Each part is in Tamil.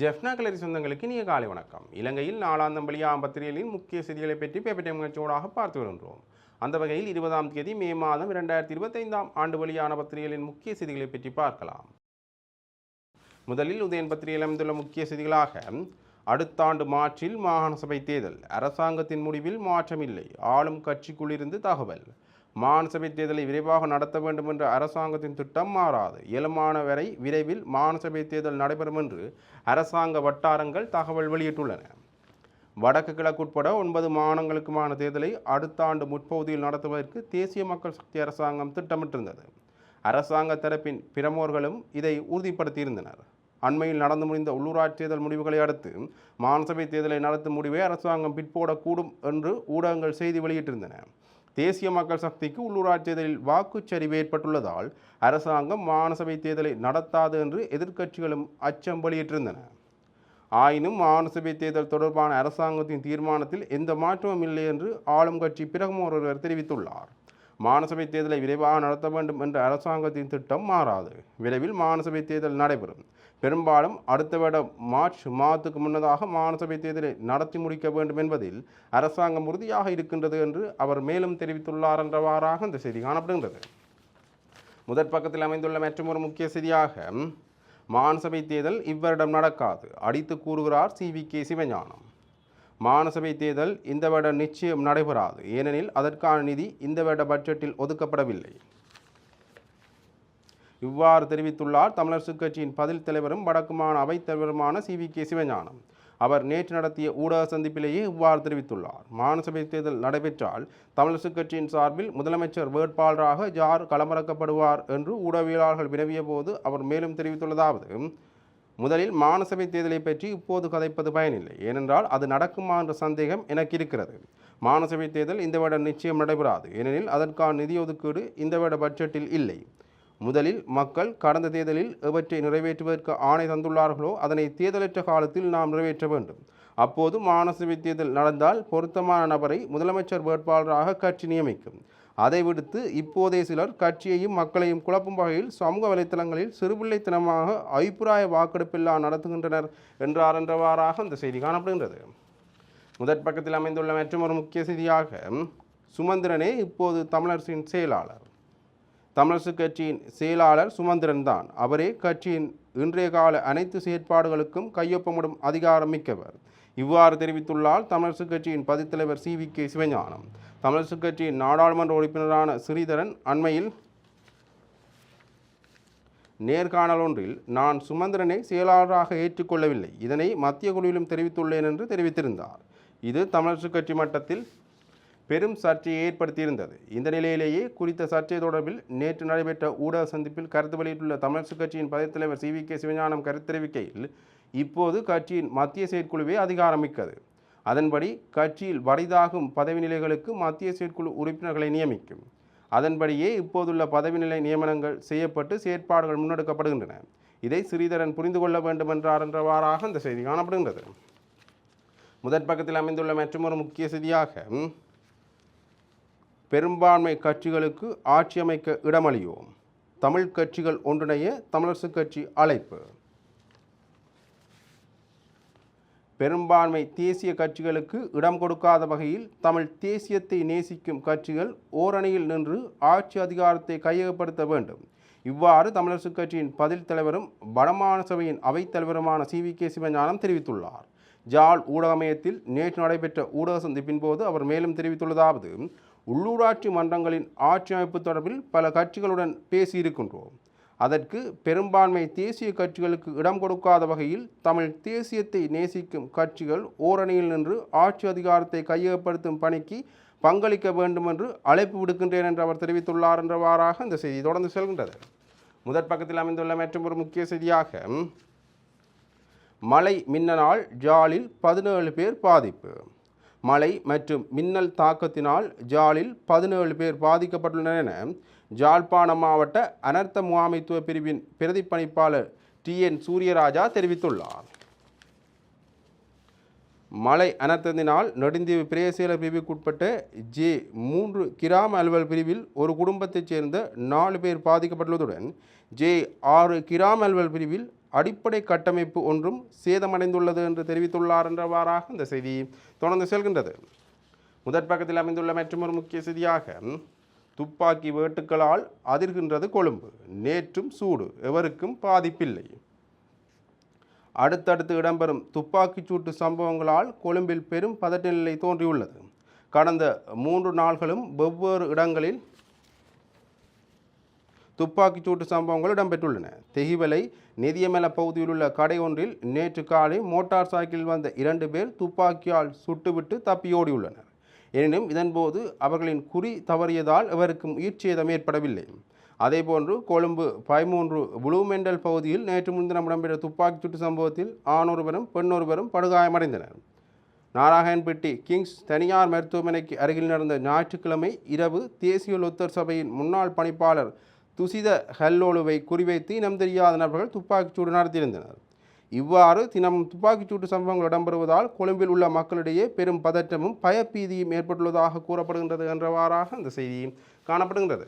ஜெஃப்னா கலரி சொந்தங்களுக்கு இனிய காலை வணக்கம். இலங்கையில் நாளாந்தம் வெளியாகும் பத்திரிகைகளின் முக்கிய செய்திகளை பற்றி பேப்பர் டைம் நிகழ்ச்சியோடாக பார்த்து வருகின்றோம். அந்த வகையில் இருபதாம் தேதி மே மாதம் இரண்டாயிரத்தி இருபத்தைந்தாம் ஆண்டு வழியான பத்திரிகைகளின் முக்கிய செய்திகளை பற்றி பார்க்கலாம். முதலில் உதயன் பத்திரிகையில் அமைந்துள்ள முக்கிய செய்திகளாக அடுத்த ஆண்டு மார்ச்சில் மாகாண சபை தேர்தல். அரசாங்கத்தின் முடிவில் மாற்றமில்லை. ஆளும் கட்சிக்குள்ளிருந்து தகவல். மாகாண தேர்தலை விரைவாக நடத்த வேண்டும் என்ற அரசாங்கத்தின் திட்டம் மாறாது. இயலுமான வரை விரைவில் மாகாண தேர்தல் நடைபெறும் என்று அரசாங்க வட்டாரங்கள் தகவல் வெளியிட்டுள்ளன. வடக்கு கிழக்கு உட்பட ஒன்பது மாநிலங்களுக்குமான தேர்தலை அடுத்த ஆண்டு முற்பகுதியில் நடத்துவதற்கு தேசிய மக்கள் சக்தி அரசாங்கம் திட்டமிட்டிருந்தது. அரசாங்க தரப்பின் பிரமோர்களும் இதை உறுதிப்படுத்தியிருந்தனர். அண்மையில் நடந்து முடிந்த உள்ளூராட்சி தேர்தல் முடிவுகளை அடுத்து மாநிலசபை தேர்தலை நடத்தும் முடிவை அரசாங்கம் பிற்போடக்கூடும் என்று ஊடகங்கள் செய்தி வெளியிட்டிருந்தன. தேசிய மக்கள் சக்திக்கு உள்ளூராட்சி தேர்தலில் வாக்குச்சரிவு ஏற்பட்டுள்ளதால் அரசாங்கம் மானசபை தேர்தலை நடத்தாது என்று எதிர்க்கட்சிகளும் அச்சம் வெளியிட்டிருந்தன. ஆயினும் மானசபை தேர்தல் தொடர்பான அரசாங்கத்தின் தீர்மானத்தில் எந்த மாற்றமும் இல்லை என்று ஆளும் கட்சி பிரகம ஒருவர் தெரிவித்துள்ளார். மானசபை தேர்தலை விரைவாக நடத்த வேண்டும் என்ற அரசாங்கத்தின் திட்டம் மாறாது. விரைவில் மானசபை தேர்தல் நடைபெறும். பெரும்பாலும் அடுத்த வருடம் மார்ச் மாதத்துக்கு முன்னதாக மாநிலசபை தேர்தலை நடத்தி முடிக்க வேண்டும் என்பதில் அரசாங்கம் உறுதியாக இருக்கின்றது என்று அவர் மேலும் தெரிவித்துள்ளார் என்றவாறாக இந்த செய்தி காணப்படுகின்றது. முதற் பக்கத்தில் அமைந்துள்ள மற்றொரு முக்கிய செய்தியாக மாநிலசபை தேர்தல் இவ்வருடம் நடக்காது அடித்து கூறுகிறார் சி. வி. கே. சிவஞானம். மாநிலசபை தேர்தல் இந்த வருடம் நிச்சயம் நடைபெறாது ஏனெனில் அதற்கான நிதி இந்த வருட பட்ஜெட்டில் ஒதுக்கப்படவில்லை. இவ்வாறு தெரிவித்துள்ளார் தமிழரசுக் கட்சியின் பதில் தலைவரும் வடக்குமான அவைத் தலைவருமான சி வி கே சிவஞானம். அவர் நேற்று நடத்திய ஊடக சந்திப்பிலேயே இவ்வாறு தெரிவித்துள்ளார். மாநிலசபை தேர்தல் நடைபெற்றால் தமிழரசுக் கட்சியின் சார்பில் முதலமைச்சர் வேட்பாளராக யார் களமிறக்கப்படுவார் என்று ஊடகவியலாளர்கள் வினவிய போது அவர் மேலும் தெரிவித்துள்ளதாவது முதலில் மானசபை தேர்தலை பற்றி இப்போது கதைப்பது பயனில்லை. ஏனென்றால் அது நடக்குமா என்ற சந்தேகம் எனக்கு இருக்கிறது. மாநசபை தேர்தல் இந்த விட நிச்சயம் நடைபெறாது. ஏனெனில் அதற்கான நிதி ஒதுக்கீடு இந்த விட பட்ஜெட்டில் இல்லை. முதலில் மக்கள் கடந்த தேர்தலில் எவற்றை நிறைவேற்றுவதற்கு ஆணை தந்துள்ளார்களோ அதனை தேர்தலற்ற காலத்தில் நாம் நிறைவேற்ற வேண்டும். அப்போது மாநசபை தேர்தல் நடந்தால் பொருத்தமான நபரை முதலமைச்சர் வேட்பாளராக கட்சி நியமிக்கும். அதை விடுத்து இப்போதே சிலர் கட்சியையும் மக்களையும் குழப்பும் வகையில் சமூக வலைத்தளங்களில் சிறுபிள்ளைத்தனமாக அபிப்பிராய வாக்கெடுப்பெல்லாம் நடத்துகின்றனர் என்றார் என்றவாறாக இந்த செய்தி காணப்படுகின்றது. முதற் பக்கத்தில் அமைந்துள்ள ஒரு முக்கிய செய்தியாக சுமந்திரனே இப்போது தமிழரசின் செயலாளர். தமிழரசு கட்சியின் செயலாளர் சுமந்திரன் தான். அவரே கட்சியின் இன்றைய கால அனைத்து செயற்பாடுகளுக்கும் கையொப்பமிடும் அதிகாரம் மிக்கவர். இவ்வாறு தெரிவித்துள்ளார் தமிழரசு கட்சியின் பதித்தலைவர் C. V. K. Sivagnanam. Tamilarasu கட்சியின் நாடாளுமன்ற உறுப்பினரான ஸ்ரீதரன் அண்மையில் நேர்காணல் ஒன்றில் நான் சுமந்திரனை செயலாளராக ஏற்றுக்கொள்ளவில்லை. இதனை மத்திய குழுவிலும் தெரிவித்துள்ளேன் என்று தெரிவித்திருந்தார். இது தமிழரசு கட்சி மட்டத்தில் பெரும் சர்ச்சையை ஏற்படுத்தியிருந்தது. இந்த நிலையிலேயே குறித்த சர்ச்சை தொடர்பில் நேற்று நடைபெற்ற ஊடக சந்திப்பில் கருத்து வெளியிட்டுள்ள தமிழரசு கட்சியின் பதில் தலைவர் சி. வி. கே. சிவஞானம் கருத்து தெரிவிக்கையில் இப்போது கட்சியின் மத்திய செயற்குழுவே அதிகாரமிக்கது. அதன்படி கட்சியில் வரிதாகும் பதவி நிலைகளுக்கு மத்திய செயற்குழு உறுப்பினர்களை நியமிக்கும். அதன்படியே இப்போதுள்ள பதவி நிலை நியமனங்கள் செய்யப்பட்டு செயற்பாடுகள் முன்னெடுக்கப்படுகின்றன. இதை ஸ்ரீதரன் புரிந்து கொள்ள வேண்டும் என்றார் என்றவாறாக இந்த செய்தி காணப்படுகின்றது. முதற் பக்கத்தில் அமைந்துள்ள மற்றொரு முக்கிய செய்தியாக பெரும்பான்மை கட்சிகளுக்கு ஆட்சி அமைக்க இடமளியோம். தமிழ் கட்சிகள் ஒன்றிணைய தமிழரசு கட்சி அழைப்பு. பெரும்பான்மை தேசிய கட்சிகளுக்கு இடம் கொடுக்காத வகையில் தமிழ் தேசியத்தை நேசிக்கும் கட்சிகள் ஓரணியில் நின்று ஆட்சி அதிகாரத்தை கையகப்படுத்த வேண்டும். இவ்வாறு தமிழரசு கட்சியின் பதில் தலைவரும் வடமான சபையின் அவைத்தலைவருமான சி. வி. கே. சிவஞானம் தெரிவித்துள்ளார். ஜால் ஊடகமயத்தில் நேற்று நடைபெற்ற ஊடக சந்திப்பின் போது அவர் மேலும் தெரிவித்துள்ளதாவது உள்ளூராட்சி மன்றங்களின் ஆட்சி அமைப்பு தொடர்பில் பல கட்சிகளுடன் பேசியிருக்கின்றோம். அதற்கு பெரும்பான்மை தேசிய கட்சிகளுக்கு இடம் கொடுக்காத வகையில் தமிழ் தேசியத்தை நேசிக்கும் கட்சிகள் ஓரணியில் நின்று ஆட்சி அதிகாரத்தை கையகப்படுத்தும் பணிக்கு பங்களிக்க வேண்டும் என்று அழைப்பு விடுக்கின்றேன் என்று அவர் தெரிவித்துள்ளார் என்றவாறாக இந்த செய்தி தொடர்ந்து செல்கின்றது. முதற் பக்கத்தில் அமைந்துள்ள மற்றும் ஒரு முக்கிய செய்தியாக மழை மின்னலால் ஜாலில் பதினேழு பேர் பாதிப்பு. மழை மற்றும் மின்னல் தாக்கத்தினால் ஜாலில் பதினேழு பேர் பாதிக்கப்பட்டுள்ளனர் என ஜாழ்ப்பாணம் மாவட்ட அனர்த்த முகாமைத்துவ பிரிவின் பிரதிப்பணிப்பாளர் டி என் சூரியராஜா தெரிவித்துள்ளார். மழை அனர்த்தத்தினால் நெடுந்தீவு பிரேசியல பிரிவுக்குட்பட்ட ஜே மூன்று கிராம அலுவல் பிரிவில் ஒரு குடும்பத்தைச் சேர்ந்த நாலு பேர் பாதிக்கப்பட்டுள்ளதுடன் ஜே ஆறு கிராம அலுவல் பிரிவில் அடிப்படை கட்டமைப்பு ஒன்றும் சேதமடைந்துள்ளது என்று தெரிவித்துள்ளார் என்றவாறாக இந்த செய்தி தொடர்ந்து செல்கின்றது. முதற் பக்கத்தில் அமைந்துள்ள மற்றொரு முக்கிய செய்தியாக துப்பாக்கி வேட்டுக்களால் அதிர்கின்றது கொழும்பு. நேற்றும் சூடு எவருக்கும் பாதிப்பில்லை. அடுத்தடுத்து இடம்பெறும் துப்பாக்கிச் சூட்டு சம்பவங்களால் கொழும்பில் பெரும் பதட்ட நிலை தோன்றியுள்ளது. கடந்த மூன்று நாள்களும் வெவ்வேறு இடங்களில் துப்பாக்கிச்சூட்டு சம்பவங்கள் இடம்பெற்றுள்ளன தெஹிவலை நிதியமல பகுதியில் உள்ள கடை ஒன்றில் நேற்று காலை மோட்டார் சைக்கிளில் வந்த இரண்டு பேர் துப்பாக்கியால் சுட்டுவிட்டு தப்பியோடியுள்ளனர். எனினும் இதன்போது அவர்களின் குறி தவறியதால் எவருக்கும் உயிர் சேதம் ஏற்படவில்லை. அதேபோன்று கொழும்பு பதிமூன்று புளூமெண்டல் பகுதியில் நேற்று முன்தினம் இடம்பெற்ற துப்பாக்கிச்சூட்டு சம்பவத்தில் ஆணொருவரும் பெண்ணொருவரும் படுகாயமடைந்தனர். நாராயண்பட்டி கிங்ஸ் தனியார் மருத்துவமனைக்கு அருகில் நடந்த ஞாயிற்றுக்கிழமை இரவு தேசிய லொத்தர் சபையின் முன்னாள் பணிப்பாளர் துசித ஹல்லோலுவை குறிவைத்து இனம் தெரியாத நபர்கள் துப்பாக்கிச்சூடு நடத்தியிருந்தனர். இவ்வாறு தினமும் துப்பாக்கிச்சூட்டு சம்பவங்கள் இடம்பெறுவதால் கொழும்பில் உள்ள மக்களிடையே பெரும் பதற்றமும் பயப்பீதியும் ஏற்பட்டுள்ளதாக கூறப்படுகின்றது என்றவாறாக அந்த செய்தி காணப்படுகின்றது.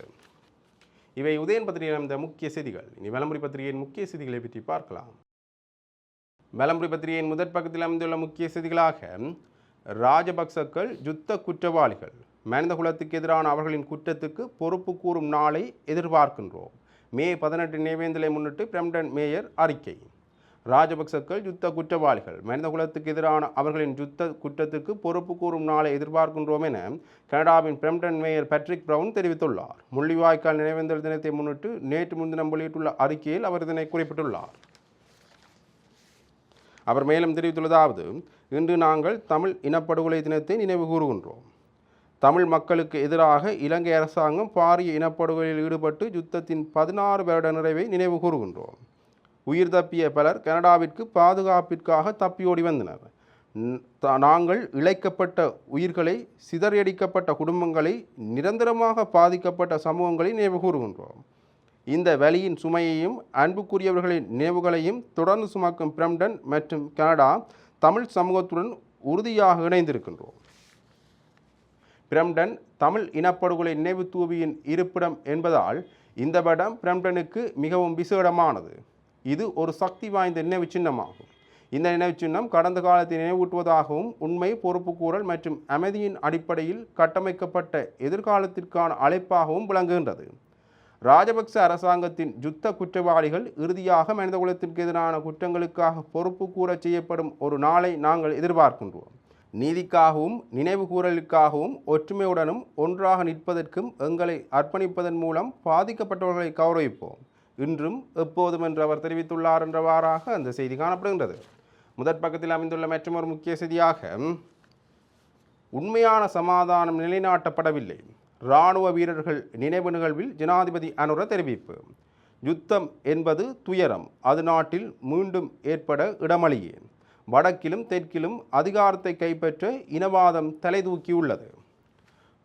இவை உதயன் பத்திரிகையில் அமைந்த முக்கிய செய்திகள். இனி வலம்புரி பத்திரிகையின் முக்கிய செய்திகளை பற்றி பார்க்கலாம். வலம்புரி பத்திரிகையின் முதற் பக்கத்தில் அமைந்துள்ள முக்கிய செய்திகளாக ராஜபக்சக்கள் யுத்த குற்றவாளிகள். மனித குலத்துக்கு எதிரான அவர்களின் குற்றத்துக்கு பொறுப்பு கூறும் நாளை எதிர்பார்க்கின்றோம். மே பதினெட்டு நினைவேந்தலை முன்னிட்டு பிரம்டன் மேயர் அறிக்கை. ராஜபக்சக்கள் யுத்த குற்றவாளிகள் மனித குலத்துக்கு எதிரான அவர்களின் யுத்த குற்றத்துக்கு பொறுப்பு கூறும் நாளை எதிர்பார்க்கின்றோம் என கனடாவின் பிரம்டன் மேயர் பேட்ரிக் பிரவுன் தெரிவித்துள்ளார். முள்ளிவாய்க்கால் நினைவேந்தல் தினத்தை முன்னிட்டு நேற்று முன்தினம் வெளியிட்டுள்ள அறிக்கையில் அவர் இதனை குறிப்பிட்டுள்ளார். அவர் மேலும் தெரிவித்துள்ளதாவது இன்று நாங்கள் தமிழ் இனப்படுகொலை தினத்தை நினைவு கூறுகின்றோம். தமிழ் மக்களுக்கு எதிராக இலங்கை அரசாங்கம் பாரிய இனப்படுகொலையில் ஈடுபட்டு யுத்தத்தின் பதினாறு வருட நிறைவை நினைவு கூறுகின்றோம். உயிர் தப்பிய பலர் கனடாவிற்கு பாதுகாப்பிற்காக தப்பியோடி வந்தனர். த- நாங்கள் இழைக்கப்பட்ட உயிர்களை சிதறடிக்கப்பட்ட குடும்பங்களை நிரந்தரமாக பாதிக்கப்பட்ட சமூகங்களை நினைவு கூறுகின்றோம். இந்த வலியின் சுமையையும் அன்புக்குரியவர்களின் நினைவுகளையும் தொடர்ந்து சுமக்கும் பிரம்டன் மற்றும் கனடா தமிழ் சமூகத்துடன் உறுதியாக இணைந்திருக்கின்றோம். பிரம்டன் தமிழ் இனப்படுகொலை நினைவு தூவியின் இருப்பிடம் என்பதால் இந்த படம் பிரம்டனுக்கு மிகவும் விசேடமானது. இது ஒரு சக்தி வாய்ந்த நினைவு சின்னமாகும். இந்த நினைவு சின்னம் கடந்த காலத்தை நினைவூட்டுவதாகவும் உண்மை பொறுப்புக்கூறல் மற்றும் அமைதியின் அடிப்படையில் கட்டமைக்கப்பட்ட எதிர்காலத்திற்கான அழைப்பாகவும் விளங்குகின்றது. ராஜபக்ச அரசாங்கத்தின் யுத்த குற்றவாளிகள் இறுதியாக மனிதகுலத்திற்கு எதிரான குற்றங்களுக்காக பொறுப்பு கூறச் செய்யப்படும் ஒரு நாளை நாங்கள் எதிர்பார்க்கின்றோம். நீதிக்காகவும் நினைவுகூறலுக்காகவும் ஒற்றுமையுடனும் ஒன்றாக நிற்பதற்கும் எங்களை அர்ப்பணிப்பதன் மூலம் பாதிக்கப்பட்டவர்களை கௌரவிப்போம். இன்றும் எப்போதும் என்று அவர் தெரிவித்துள்ளார் என்றவாறாக அந்த செய்தி காணப்படுகின்றது. முதற் பக்கத்தில் அமைந்துள்ள மற்றொரு முக்கிய செய்தியாக உண்மையான சமாதானம் நிலைநாட்டப்படவில்லை. இராணுவ வீரர்கள் நினைவு நிகழ்வில் ஜனாதிபதி அனுர தெரிவிப்பு. யுத்தம் என்பது துயரம். அது நாட்டில் மீண்டும் ஏற்பட இடமளியே. வடக்கிலும் தெற்கிலும் அதிகாரத்தை கைப்பற்ற இனவாதம் தலைதூக்கியுள்ளது.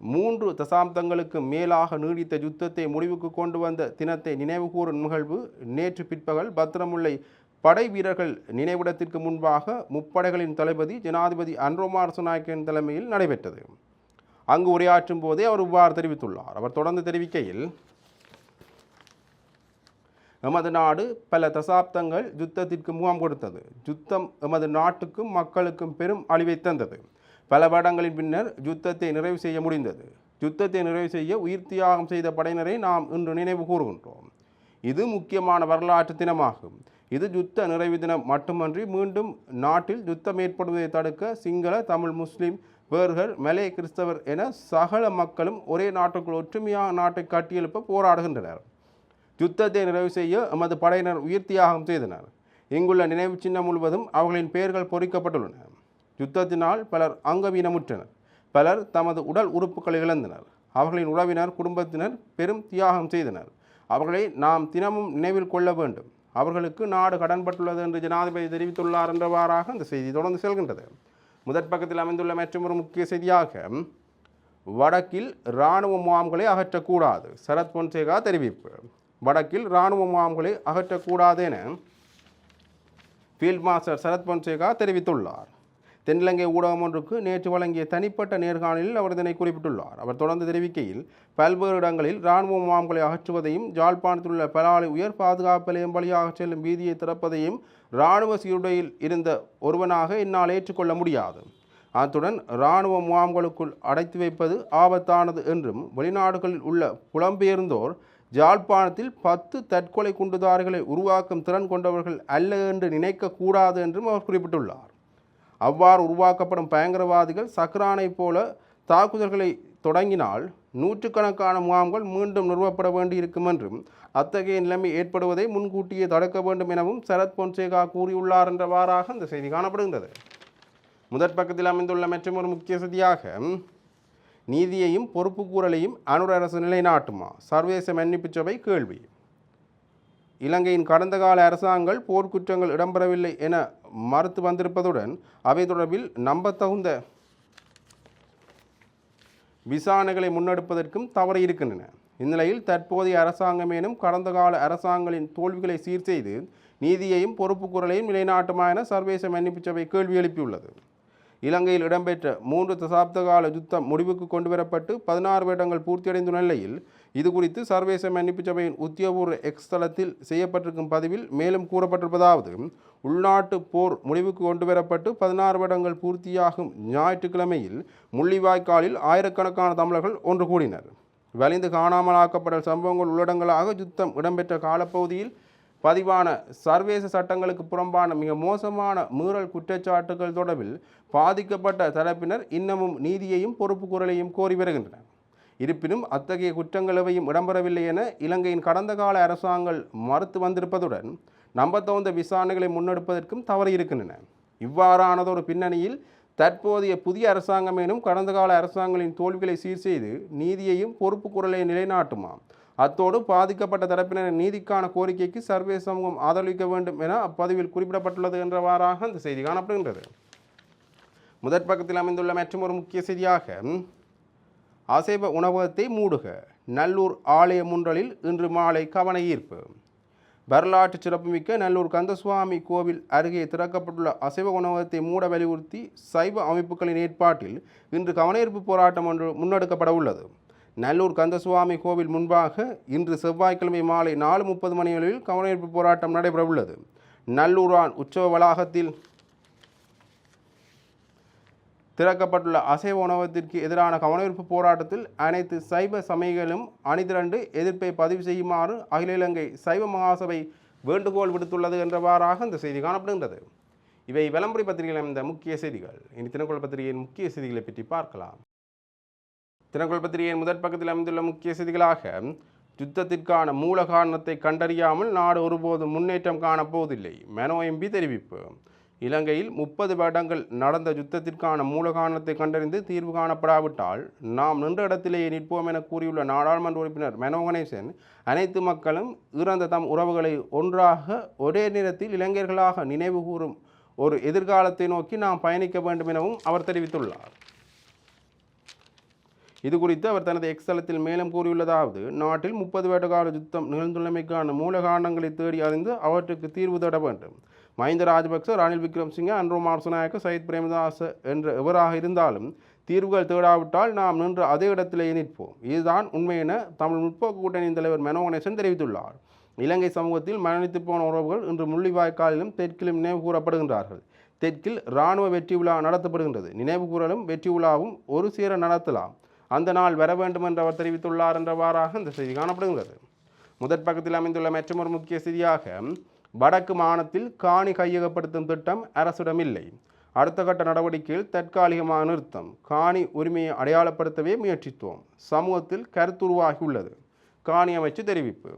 மூன்று தசாப்தங்களுக்கு மேலாக நீடித்த யுத்தத்தை முடிவுக்கு கொண்டு வந்த தினத்தை நினைவுகூறும் நிகழ்வு. நேற்று பிற்பகல் பத்திரமுல்லை படை வீரர்கள் நினைவிடத்திற்கு முன்பாக முப்படைகளின் தளபதி ஜனாதிபதி அன்ரோமார் சுனாக்கின் தலைமையில் நடைபெற்றது. அங்கு உரையாற்றும் போதே அவர் இவ்வாறு தெரிவித்துள்ளார். அவர் தொடர்ந்து தெரிவிக்கையில் எமது நாடு பல தசாப்தங்கள் யுத்தத்திற்கு முகாம் கொடுத்தது. யுத்தம் எமது நாட்டுக்கும் மக்களுக்கும் பெரும் அழிவை தந்தது. பல வருடங்களின் பின்னர் யுத்தத்தை நிறைவு செய்ய முடிந்தது. யுத்தத்தை நிறைவு செய்ய உயிர் தியாகம் செய்த படையினரை நாம் இன்று நினைவு கூறுகின்றோம். இது முக்கியமான வரலாற்று தினமாகும். இது யுத்த நிறைவு தினம் மட்டுமன்றி மீண்டும் நாட்டில் யுத்தம் ஏற்படுவதை தடுக்க சிங்கள தமிழ் முஸ்லிம் வேர்கள் மலே கிறிஸ்தவர் என சகல மக்களும் ஒரே நாட்டுக்குள் ஒற்றுமையாக நாட்டை கட்டியெழுப்ப போராடுகின்றனர். யுத்தத்தை நிறைவு செய்ய எமது படையினர் உயிர் தியாகம் செய்தனர். இங்குள்ள நினைவு சின்னம் முழுவதும் அவர்களின் பெயர்கள் பொறிக்கப்பட்டுள்ளன. யுத்தத்தினால் பலர் அங்கவீனமுற்றனர். பலர் தமது உடல் உறுப்புகளை இழந்தனர். அவர்களின் உறவினர் குடும்பத்தினர் பெரும் தியாகம் செய்தனர். அவர்களை நாம் தினமும் நினைவில் கொள்ள வேண்டும். அவர்களுக்கு நாடு கடன்பட்டுள்ளது என்று ஜனாதிபதி தெரிவித்துள்ளார் என்றவாறாக அந்த செய்தி தொடர்ந்து செல்கின்றது. முதற் பக்கத்தில் அமைந்துள்ள மற்றொரு முக்கிய செய்தியாக வடக்கில் இராணுவ முகாம்களை அகற்றக்கூடாது. சரத் பொன்சேகா தெரிவிப்பு. வடக்கில் இராணுவ முகாம்களை அகற்றக்கூடாது என ஃபீல்ட் மாஸ்டர் சரத் பொன்சேகா தெரிவித்துள்ளார். தென்னிலங்கை ஊடகம் ஒன்றுக்கு நேற்று வழங்கிய தனிப்பட்ட நேர்காணலில் அவர் இதனை குறிப்பிட்டுள்ளார். அவர் தொடர்ந்து தெரிவிக்கையில் பல்வேறு இடங்களில் இராணுவ முகாம்களை அகற்றுவதையும் ஜாழ்ப்பாணத்தில் உள்ள பலாலி உயர் பாதுகாப்பு நிலையம் வழியாக செல்லும் வீதியை திறப்பதையும் இராணுவ சீருடையில் இருந்த ஒருவனாக என்னால் ஏற்றுக்கொள்ள முடியாது. அத்துடன் இராணுவ முகாம்களுக்குள் அடைத்து வைப்பது ஆபத்தானது என்றும் வெளிநாடுகளில் உள்ள புலம்பெயர்ந்தோர் ஜாழ்ப்பாணத்தில் பத்து தற்கொலை குண்டுதாரிகளை உருவாக்கும் திறன் கொண்டவர்கள் அல்ல என்று நினைக்கக்கூடாது என்றும் அவர் குறிப்பிட்டுள்ளார். அவ்வாறு உருவாக்கப்படும் பயங்கரவாதிகள் சக்ரானைப் போல தாக்குதல்களை தொடங்கினால் நூற்றுக்கணக்கான முகாம்கள் மீண்டும் நிறுவப்பட வேண்டியிருக்கும் என்றும் அத்தகைய நிலைமை ஏற்படுவதை முன்கூட்டியே தடுக்க வேண்டும் எனவும் சரத் பொன்சேகா கூறியுள்ளார் என்றவாறாக இந்த செய்தி காணப்படுகின்றது. முதற் பக்கத்தில் அமைந்துள்ள மற்றும் ஒரு முக்கிய செய்தியாக நீதியையும் பொறுப்பு கூறலையும் அனுர அரசு நிலைநாட்டுமா? சர்வதேச மன்னிப்பு சபை கேள்வி. இலங்கையின் கடந்த கால அரசாங்கங்கள் போர்க்குற்றங்கள் இடம்பெறவில்லை என மறுத்து வந்திருப்பதுடன் அவை தொடர்பில் நம்பத்தகுந்த விசாரணைகளை முன்னெடுப்பதற்கும் தவறு இருக்கின்றன. இந்நிலையில் தற்போதைய அரசாங்கமேனும் கடந்த கால அரசாங்கங்களின் தோல்விகளை சீர் செய்து நீதியையும் பொறுப்பு குரலையும் நிலைநாட்டுமா என சர்வதேச மன்னிப்பு சபை கேள்வி எழுப்பியுள்ளது. இலங்கையில் இடம்பெற்ற மூன்று தசாப்த கால யுத்தம் முடிவுக்கு கொண்டுவரப்பட்டு பதினாறு வருடங்கள் பூர்த்தியடைந்துள்ள நிலையில் இது குறித்து சர்வதேச மன்னிப்பு சபையின் உத்தியோகபூர்வ எக்ஸ் தளத்தில் செய்யப்பட்டிருக்கும் பதிவில் மேலும் கூறப்பட்டிருப்பதாவது உள்நாட்டு போர் முடிவுக்கு கொண்டுவரப்பட்டு பதினாறு வருடங்கள் பூர்த்தியாகும் ஞாயிற்றுக்கிழமையில் முள்ளிவாய்க்காலில் ஆயிரக்கணக்கான தமிழர்கள் ஒன்று கூடினர். வலிந்து காணாமலாக்கப்பட்ட சம்பவங்கள் உள்ளடங்களாக யுத்தம் இடம்பெற்ற காலப்பகுதியில் பதிவான சர்வதேச சட்டங்களுக்கு புறம்பான மிக மோசமான மீறல் குற்றச்சாட்டுகள் தொடர்பில் பாதிக்கப்பட்ட தரப்பினர் இன்னமும் நீதியையும் பொறுப்பு குரலையும் கோரி வருகின்றனர். இருப்பினும் அத்தகைய குற்றங்கள் எவையும் இடம்பெறவில்லை என இலங்கையின் கடந்த கால அரசாங்கங்கள் மறுத்து வந்திருப்பதுடன் நம்பத்தகுந்த விசாரணைகளை முன்னெடுப்பதற்கும் தவறு இருக்கின்றன. இவ்வாறானதொரு பின்னணியில் தற்போதைய புதிய அரசாங்கமேனும் கடந்த கால அரசாங்கங்களின் தோல்விகளை சீர் செய்து நீதியையும் பொறுப்பு குரலை நிலைநாட்டுமா அத்தோடு பாதிக்கப்பட்ட தரப்பினர் நீதிக்கான கோரிக்கைக்கு சர்வே சமூகம் ஆதரவிக்க வேண்டும் என அப்பதிவில் குறிப்பிடப்பட்டுள்ளது என்றவாறாக அந்த செய்தி காணப்படுகின்றது. முதற் பக்கத்தில் அமைந்துள்ள மற்றும் ஒரு முக்கிய செய்தியாக அசைவ உணவகத்தை மூடுக. நல்லூர் ஆலய முன்றலில் இன்று மாலை கவன ஈர்ப்பு. வரலாற்று சிறப்புமிக்க நல்லூர் கந்தசுவாமி கோவில் அருகே திறக்கப்பட்டுள்ள அசைவ உணவகத்தை மூட வலியுறுத்தி சைவ அமைப்புகளின் ஏற்பாட்டில் இன்று கவனஈர்ப்பு போராட்டம் ஒன்று முன்னெடுக்கப்பட உள்ளது. நல்லூர் கந்தசுவாமி கோவில் முன்பாக இன்று செவ்வாய்க்கிழமை மாலை நாலு முப்பது மணிகளில் கவனயீர்ப்பு போராட்டம் நடைபெறவுள்ளது. நல்லூரான் உற்சவ வளாகத்தில் திறக்கப்பட்டுள்ள அசைவ உணவகத்திற்கு எதிரான கவனஈர்ப்பு போராட்டத்தில் அனைத்து சைவ சமயங்களும் அணிதிரண்டு எதிர்ப்பை பதிவு செய்யுமாறு அகில இலங்கை சைவ மகாசபை வேண்டுகோள் விடுத்துள்ளது என்றவாறாக இந்த செய்தி காணப்படுகின்றது. இவை விளம்பரி பத்திரிகையில் இந்த முக்கிய செய்திகள். இனி தினக்குழல் பத்திரிகையின் முக்கிய செய்திகளை பற்றி பார்க்கலாம். தினக்குள் பத்திரிகையின் முதற் பக்கத்தில் அமைந்துள்ள முக்கிய செய்திகளாக யுத்தத்திற்கான மூல காரணத்தை கண்டறியாமல் நாடு ஒருபோதும் முன்னேற்றம் காணப்போவதில்லை. மெனோ எம்பி தெரிவிப்பு. இலங்கையில் முப்பது வருடங்கள் நடந்த யுத்தத்திற்கான மூல காரணத்தை கண்டறிந்து தீர்வு காணப்படாவிட்டால் நாம் நின்ற இடத்திலேயே நிற்போம் என கூறியுள்ள நாடாளுமன்ற உறுப்பினர் மெனோ கணேசன் அனைத்து மக்களும் இறந்த தம் உறவுகளை ஒன்றாக ஒரே நேரத்தில் இளைஞர்களாக நினைவு கூறும் ஒரு எதிர்காலத்தை நோக்கி நாம் பயணிக்க வேண்டும் எனவும் அவர் தெரிவித்துள்ளார். இது குறித்து அவர் தனது எக்ஸலத்தில் மேலும் கூறியுள்ளதாவது நாட்டில் முப்பது வருட யுத்தம் நிகழ்ந்துள்ளமைக்கான மூல காரணங்களை தேடி அறிந்து அவற்றுக்கு தீர்வு தட வேண்டும். மஹிந்த ராஜபக்ச ரணில் விக்ரம்சிங்க அன்ரோ மார்சநாயக்க சயித் பிரேமதாஸ் என்ற எவராக இருந்தாலும் தீர்வுகள் தேடாவிட்டால் நாம் நின்று அதே இடத்திலேயே நிற்போம் இதுதான் உண்மை என தமிழ் முற்போக்கு கூட்டணியின் தலைவர் மெனோ கணேசன் தெரிவித்துள்ளார். இலங்கை சமூகத்தில் மரணித்து போன உறவுகள் இன்று முள்ளிவாய்க்காலிலும் தெற்கிலும் நினைவு கூறப்படுகின்றார்கள். தெற்கில் இராணுவ வெற்றி விழா நடத்தப்படுகின்றது. நினைவு கூறலும் வெற்றி விழாவும் ஒரு சேர நடத்தலாம். அந்த நாள் வர வேண்டும் என்று அவர் தெரிவித்துள்ளார் என்றவாறாக இந்த செய்தி காணப்படுகிறது முதற் பக்கத்தில் அமைந்துள்ள மற்றொரு முக்கிய செய்தியாக வடக்கு மாநிலத்தில் காணி கையகப்படுத்தும் திட்டம் அரசிடமில்லை அடுத்த கட்ட நடவடிக்கையில் தற்காலிகமாக நிறுத்தம். காணி உரிமையை அடையாளப்படுத்தவே முயற்சித்தோம். சமூகத்தில் கருத்துருவாகியுள்ளது காணி அமைச்சு தெரிவிப்பு.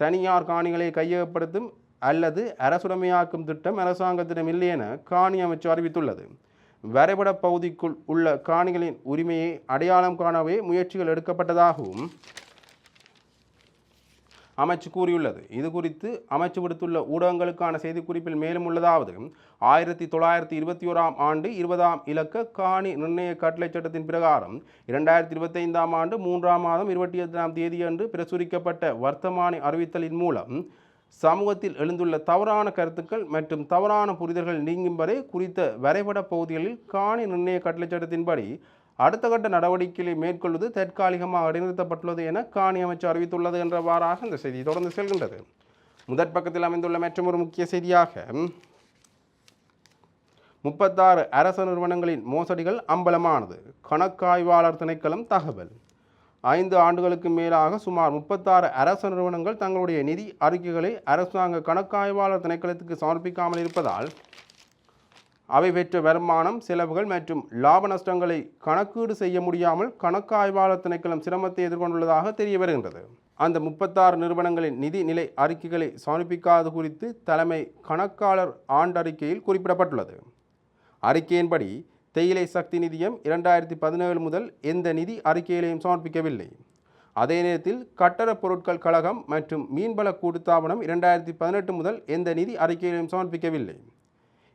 தனியார் காணிகளை கையகப்படுத்தும் அல்லது அரசுடைமையாக்கும் திட்டம் அரசாங்கத்திடம் இல்லை என காணி அமைச்சு அறிவித்துள்ளது. வரைபட பகுதிக்குள் உள்ள காணிகளின் உரிமையை அடையாளம் காணவே முயற்சிகள் எடுக்கப்பட்டதாகவும் அமைச்சு கூறியுள்ளது. இது குறித்து அமைச்சு விடுத்துள்ள ஊடகங்களுக்கான செய்திக்குறிப்பில் மேலும் உள்ளதாவது ஆயிரத்தி தொள்ளாயிரத்தி இருபத்தி ஓராம் ஆண்டு இருபதாம் இலக்க காணி நிர்ணய கட்டளை சட்டத்தின் பிரகாரம் இரண்டாயிரத்தி இருபத்தைந்தாம் ஆண்டு மூன்றாம் மாதம் இருபத்தி எட்டாம் தேதியன்று பிரசுரிக்கப்பட்ட வர்த்தமானி அறிவித்தலின் மூலம் சமூகத்தில் எழுந்துள்ள தவறான கருத்துக்கள் மற்றும் தவறான புரிதல்கள் நீங்கும் வரை குறித்த வரைபட பகுதிகளில் காணி நிர்ணய கட்டளைச்சட்டத்தின்படி அடுத்த கட்ட நடவடிக்கைகளை மேற்கொள்வது தற்காலிகமாக இடைநிறுத்தப்பட்டுள்ளது என காணி அமைச்சு அறிவித்துள்ளது என்றவாறாக இந்த செய்தி தொடர்ந்து செல்கின்றது. முதற் பக்கத்தில் அமைந்துள்ள மற்றொரு முக்கிய செய்தியாக முப்பத்தாறு அரச நிறுவனங்களின் மோசடிகள் அம்பலமானது. கணக்காய்வாளர் திணைக்களம் தகவல். ஐந்து ஆண்டுகளுக்கு மேலாக சுமார் முப்பத்தாறு அரச நிறுவனங்கள் தங்களுடைய நிதி அறிக்கைகளை அரசாங்க கணக்காய்வாளர் திணைக்களத்துக்கு சமர்ப்பிக்காமல் இருப்பதால் அவை பெற்ற வருமானம் செலவுகள் மற்றும் லாப நஷ்டங்களை கணக்கீடு செய்ய முடியாமல் கணக்காய்வாளர் திணைக்களம் சிரமத்தை எதிர்கொண்டுள்ளதாக தெரிய வருகின்றது. அந்த முப்பத்தாறு நிறுவனங்களின் நிதி நிலை அறிக்கைகளை சமர்ப்பிக்காது குறித்து தலைமை கணக்காளர் ஆண்டறிக்கையில் குறிப்பிடப்பட்டுள்ளது. அறிக்கையின்படி தேயிலை சக்தி நிதியம் இரண்டாயிரத்தி பதினேழு முதல் எந்த நிதி அறிக்கையிலையும் சமர்ப்பிக்கவில்லை. அதே நேரத்தில் கட்டடப் பொருட்கள் கழகம் மற்றும் மீன்வள கூட்டுத்தாபனம் இரண்டாயிரத்தி பதினெட்டு முதல் எந்த நிதி அறிக்கையிலையும் சமர்ப்பிக்கவில்லை.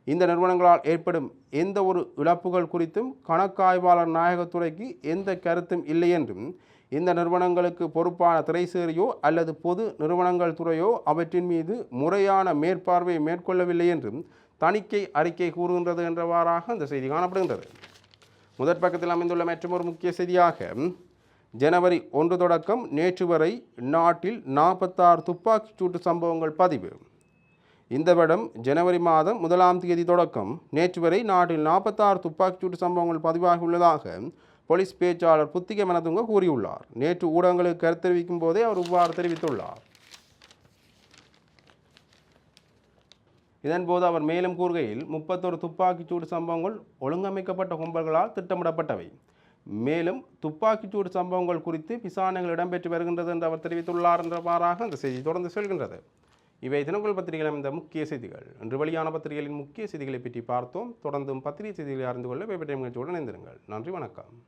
இந்த நிறுவனங்களால் ஏற்படும் எந்த ஒரு இழப்புகள் குறித்தும் கணக்காய்வாளர் நாயகத்துறைக்கு எந்த கருத்தும் இல்லை என்றும் இந்த நிறுவனங்களுக்கு பொறுப்பான திரைசேரியோ அல்லது பொது நிறுவனங்கள் துறையோ அவற்றின் மீது முறையான மேற்பார்வையை மேற்கொள்ளவில்லை என்றும் தணிக்கை அறிக்கை கூறுகின்றது என்றவாறாக இந்த செய்தி காணப்படுகின்றது. முதற் பக்கத்தில் அமைந்துள்ள மற்றொரு முக்கிய செய்தியாக ஜனவரி ஒன்று தொடக்கம் நேற்று வரை நாட்டில் நாற்பத்தாறு துப்பாக்கிச் சூட்டு சம்பவங்கள் பதிவு. இந்த வருடம் ஜனவரி மாதம் முதலாம் தேதி தொடக்கம் நேற்று வரை நாட்டில் நாற்பத்தாறு துப்பாக்கிச் சூட்டு சம்பவங்கள் பதிவாகியுள்ளதாக போலீஸ் பேச்சாளர் புத்திக மனதுங்க கூறியுள்ளார். நேற்று ஊடகங்களுக்கு கருத்து தெரிவிக்கும் போதே அவர் இவ்வாறு தெரிவித்துள்ளார். இதன்போது அவர் மேலும் கூறுகையில் முப்பத்தொரு துப்பாக்கிச்சூடு சம்பவங்கள் ஒழுங்கமைக்கப்பட்ட கும்பல்களால் திட்டமிடப்பட்டவை. மேலும் துப்பாக்கிச்சூடு சம்பவங்கள் குறித்து விசாரணைகள் இடம்பெற்று வருகின்றது என்று அவர் தெரிவித்துள்ளார் என்றவாறாக அந்த செய்தி தொடர்ந்து செல்கின்றது. இவை தினக்குள் பத்திரிகைகள் இந்த முக்கிய செய்திகள். இன்று வெளியான பத்திரிகைகளின் முக்கிய செய்திகளை பற்றி பார்த்தோம். தொடர்ந்தும் பத்திரிகை செய்திகளை அறிந்து கொள்ள வெப்படைம் நிகழ்ச்சியுடன் இணைந்திருங்கள். நன்றி வணக்கம்.